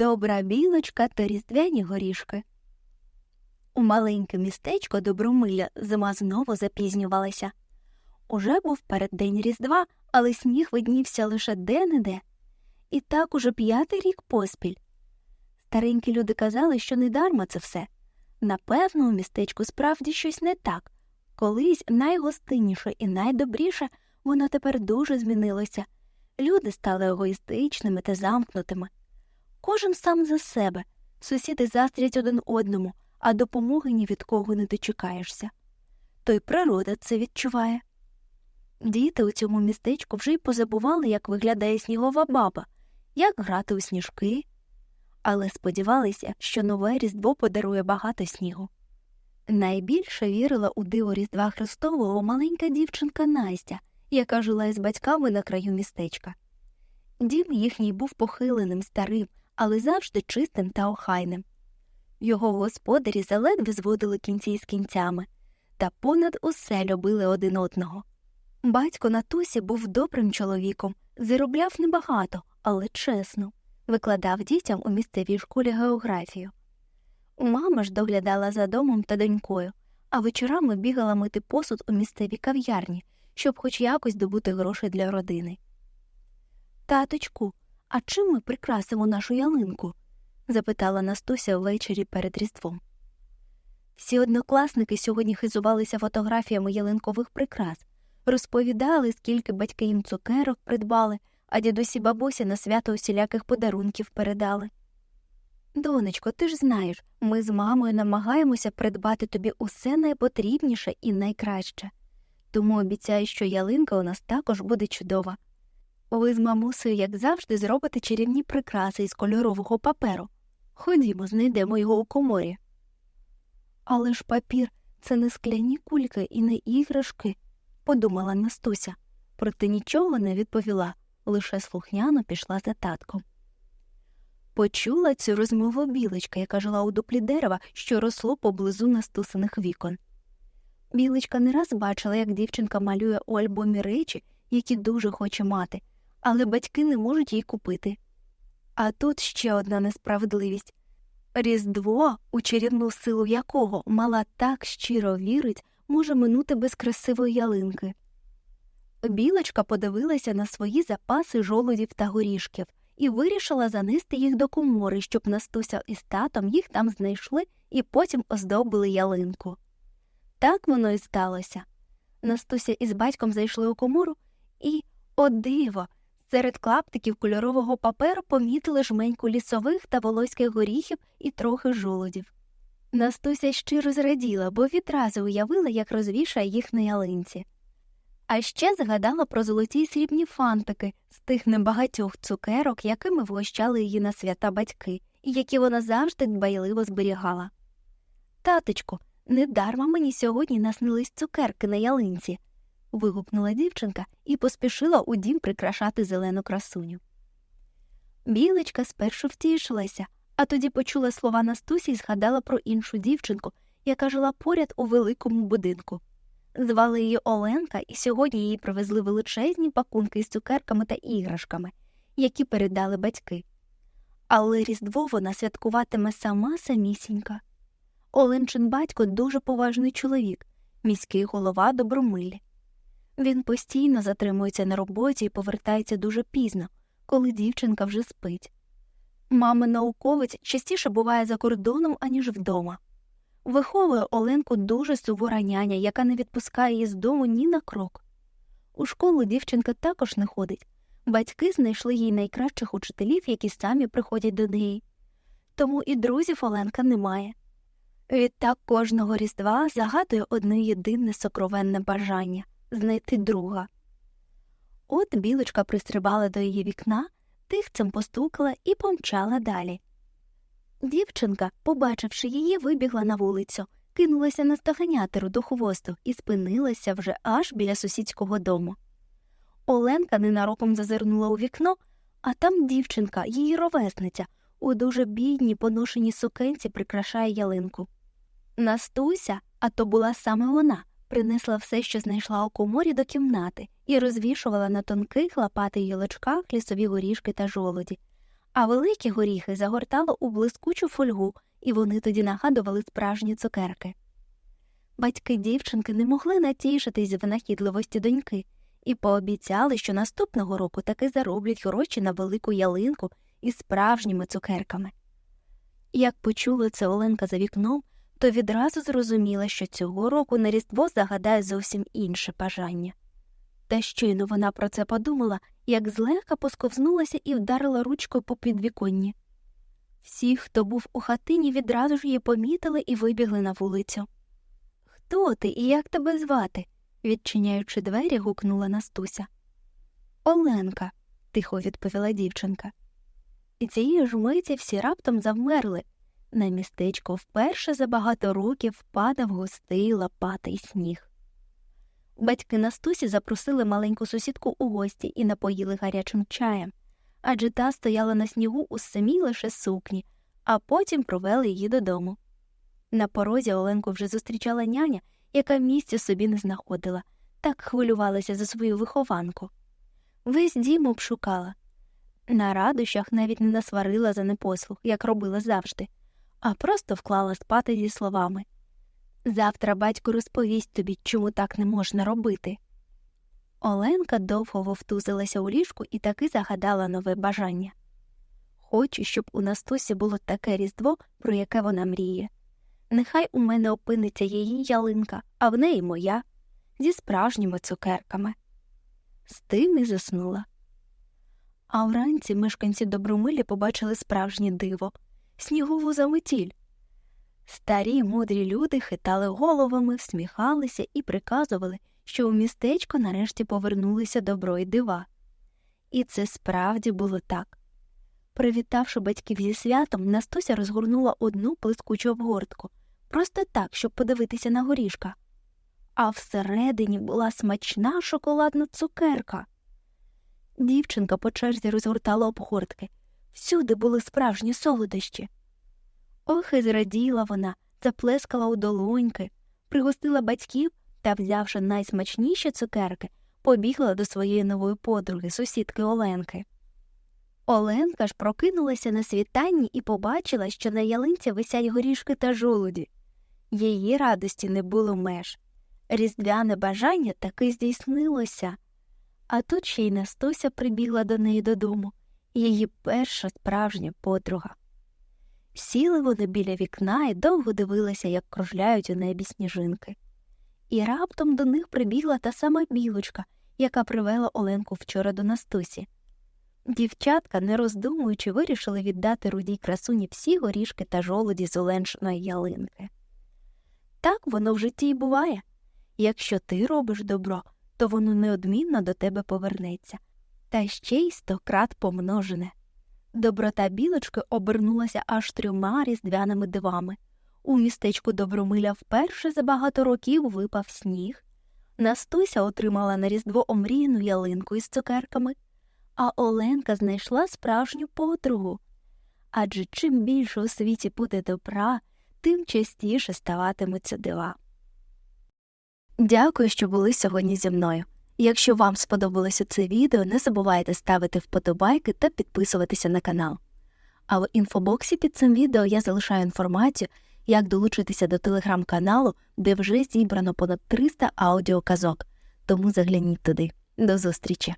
Добра білочка та різдвяні горішки. У маленьке містечко Добромиля зима знову запізнювалася. Уже був переддень Різдва, але сніг виднівся лише де-не-де. І так уже п'ятий рік поспіль. Старенькі люди казали, що недарма це все. Напевно, у містечку справді щось не так. Колись найгостинніше і найдобріше воно тепер дуже змінилося. Люди стали егоїстичними та замкнутими. Кожен сам за себе, сусіди застрять один одному, а допомоги ні від кого не дочекаєшся. То й природа це відчуває. Діти у цьому містечку вже й позабували, як виглядає снігова баба, як грати у сніжки, але сподівалися, що нове Різдво подарує багато снігу. Найбільше вірила у диво Різдва Христового маленька дівчинка Настя, яка жила із батьками на краю містечка. Дім їхній був похиленим, старим, але завжди чистим та охайним. Його господарі заледве зводили кінці з кінцями та понад усе любили один одного. Батько Натусі був добрим чоловіком, заробляв небагато, але чесно, викладав дітям у місцевій школі географію. Мама ж доглядала за домом та донькою, а вечорами бігала мити посуд у місцевій кав'ярні, щоб хоч якось добути грошей для родини. Таточку, а чим ми прикрасимо нашу ялинку? запитала Настуся ввечері перед Різдвом. Всі однокласники сьогодні хизувалися фотографіями ялинкових прикрас, розповідали, скільки батьки їм цукерок придбали, а дідусі бабусі на свято усіляких подарунків передали. Донечко, ти ж знаєш, ми з мамою намагаємося придбати тобі усе найпотрібніше і найкраще. Тому обіцяю, що ялинка у нас також буде чудова. Ви з мамусею, як завжди, зробите чарівні прикраси із кольорового паперу. Ходімо, знайдемо його у коморі. Але ж папір це не скляні кульки і не іграшки, подумала Настуся, проте нічого не відповіла, лише слухняно пішла за татком. Почула цю розмову білочка, яка жила у дуплі дерева, що росло поблизу настусаних вікон. Білочка не раз бачила, як дівчинка малює у альбомі речі, які дуже хоче мати, але батьки не можуть їй купити. А тут ще одна несправедливість Різдво, у чарівну силу якого мала так щиро вірить, може минути без красивої ялинки. Білочка подивилася на свої запаси жолудів та горішків і вирішила занести їх до комори, щоб Настуся із татом їх там знайшли і потім оздобили ялинку. Так воно і сталося. Настуся із батьком зайшли у комору і, о диво, серед клаптиків кольорового паперу помітили жменьку лісових та волоських горіхів і трохи жолудів. Настуся щиро зраділа, бо відразу уявила, як розвішає їх на ялинці. А ще згадала про золоті й срібні фантики з тих небагатьох цукерок, якими вгощали її на свята батьки, і які вона завжди дбайливо зберігала. Таточку, недарма мені сьогодні наснились цукерки на ялинці. Вигукнула дівчинка і поспішила у дім прикрашати зелену красуню. Білочка спершу втішилася, а тоді почула слова Настусі і згадала про іншу дівчинку, яка жила поряд у великому будинку. Звали її Оленка, і сьогодні їй привезли величезні пакунки з цукерками та іграшками, які передали батьки. Але Різдво вона святкуватиме сама самісінька. Оленчин батько дуже поважний чоловік, міський голова добромилі. Він постійно затримується на роботі і повертається дуже пізно, коли дівчинка вже спить. Мама науковець частіше буває за кордоном, аніж вдома. Виховує Оленку дуже сувора няня, яка не відпускає її з дому ні на крок. У школу дівчинка також не ходить. Батьки знайшли їй найкращих учителів, які самі приходять до неї. Тому і друзів Оленка немає. Відтак кожного різдва загадує одне єдине сокровенне бажання знайти друга. От білочка пристрибала до її вікна, тихцем постукала і помчала далі. Дівчинка, побачивши її, вибігла на вулицю, кинулася на наздоганяти руду хвосту і спинилася вже аж біля сусідського дому. Оленка ненароком зазирнула у вікно, а там дівчинка, її ровесниця, у дуже бідній поношеній сукенці прикрашає ялинку. Настуся, а то була саме вона, принесла все, що знайшла у коморі до кімнати, і розвішувала на тонких лопатих гілочках лісові горішки та жолоді, а великі горіхи загортало у блискучу фольгу, і вони тоді нагадували справжні цукерки. Батьки дівчинки не могли натішитись винахідливості доньки і пообіцяли, що наступного року таки зароблять гроші на велику ялинку із справжніми цукерками. Як почула це Оленка за вікном, то відразу зрозуміла, що цього року на Різдво загадає зовсім інше бажання. Та щойно вона про це подумала, як злегка посковзнулася і вдарила ручкою по підвіконні. Всі, хто був у хатині, відразу ж її помітили і вибігли на вулицю. Хто ти і як тебе звати? відчиняючи двері, гукнула Настуся. Оленка, тихо відповіла дівчинка. І цієї ж миті всі раптом завмерли. На містечко вперше за багато років впадав густий лопатий сніг. Батьки Настусі запросили маленьку сусідку у гості і напоїли гарячим чаєм, адже та стояла на снігу у самій лише сукні, а потім провели її додому. На порозі Оленку вже зустрічала няня, яка місця собі не знаходила, так хвилювалася за свою вихованку. Весь дім обшукала. На радощах навіть не насварила за непослух, як робила завжди, а просто вклала спати зі словами Завтра батько розповість тобі, чому так не можна робити. Оленка довго вовтузилася у ліжку і таки загадала нове бажання. Хочу, щоб у Настусі було таке різдво, про яке вона мріє. Нехай у мене опиниться її ялинка, а в неї моя, зі справжніми цукерками. З тим і заснула. А вранці мешканці добромилі побачили справжнє диво снігову заметіль. Старі мудрі люди хитали головами, всміхалися і приказували, що у містечко нарешті повернулися добро і дива. І це справді було так. Привітавши батьків зі святом, Настуся розгорнула одну плескучу обгортку, просто так, щоб подивитися на горішка. А всередині була смачна шоколадна цукерка. Дівчинка по черзі розгортала обгортки. Всюди були справжні солодощі. Ох, і зраділа вона, заплескала у долоньки, пригостила батьків та, взявши найсмачніші цукерки, побігла до своєї нової подруги, сусідки Оленки. Оленка ж прокинулася на світанні і побачила, що на ялинці висять горішки та жолуді. Її радості не було меж. Різдвяне бажання таки здійснилося. А тут ще й Настуся прибігла до неї додому, її перша справжня подруга. Сіли вони біля вікна і довго дивилися, як кружляють у небі сніжинки. І раптом до них прибігла та сама білочка, яка привела Оленку вчора до Настусі. Дівчатка, не роздумуючи, вирішили віддати рудій красуні всі горішки та жолоді з оленшної ялинки. Так воно в житті й буває. Якщо ти робиш добро, то воно неодмінно до тебе повернеться, та ще й стократ помножене. Доброта білочки обернулася аж трьома різдвяними дивами. У містечку Добромиля вперше за багато років випав сніг. Настуся отримала на різдво омріяну ялинку із цукерками, а Оленка знайшла справжню подругу. Адже чим більше у світі буде добра, тим частіше ставатимуться дива. Дякую, що були сьогодні зі мною. Якщо вам сподобалося це відео, не забувайте ставити вподобайки та підписуватися на канал. А в інфобоксі під цим відео я залишаю інформацію, як долучитися до телеграм-каналу, де вже зібрано понад 300 аудіоказок, тому загляніть туди. До зустрічі!